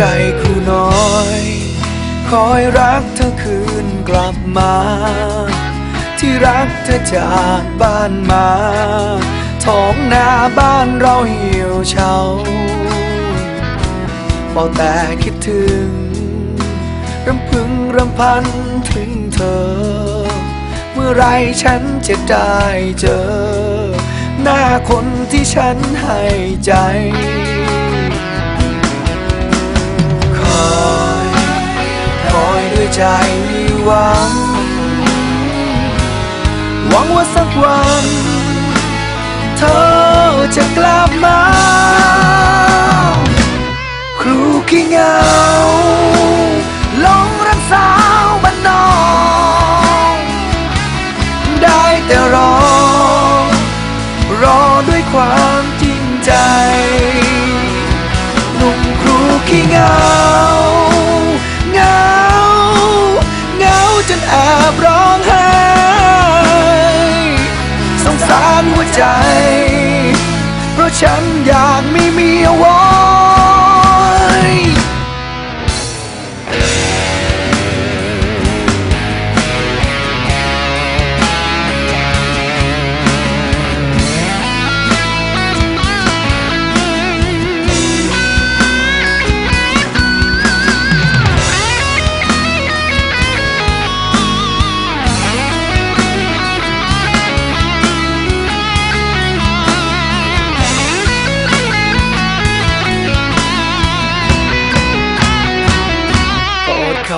ใจครูน้อย คอยรักเธอคืนกลับมา ที่รักเธอจากบ้านมาท้องนาบ้านเราเหี่ยวเฉาเฝ้าแต่คิดถึงรำพึงรำพันถึงเธอ เมื่อไรฉันจะได้เจอ หน้าคนที่ฉันให้ใจ ใจหวัง หวังว่าสักวัน เธอจะกลับมาครูขี้เงา ใจ เพราะฉันอยากไมีเมียไว้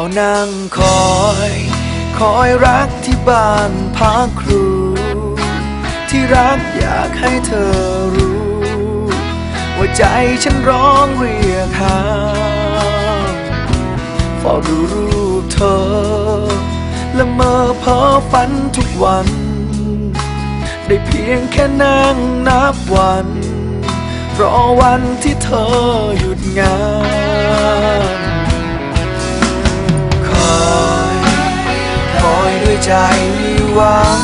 เขานั่งคอย คอยรักที่บ้านพักครู ที่รักอยากให้เธอรู้ ว่าใจฉันร้องเรียกหาเฝ้าดูรูปเธอ และเมื่อเพ้อฝันทุกวัน ได้เพียงแค่นั่งนับวัน รอวันที่เธอหยุดงาน ใจหวัง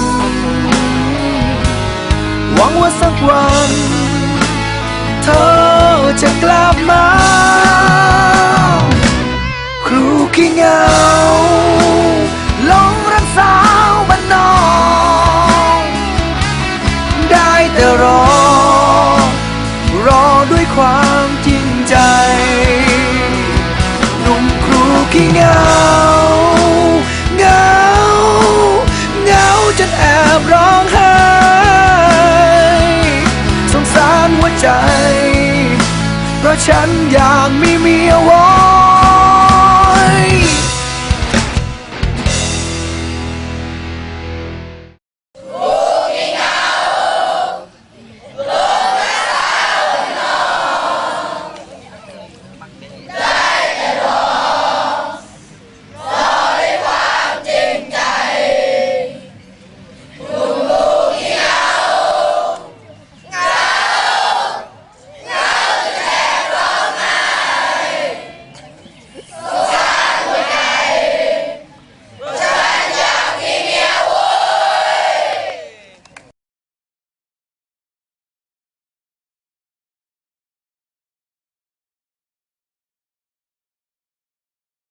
หวังว่าสักวัน เธอจะกลับมา ครูขี้เหงาหลงรักสาวบ้านนอกได้แต่รอ รอด้วยความจริงใจ หนุ่มครูขี้เหงา ฉันอยากมีมีอว้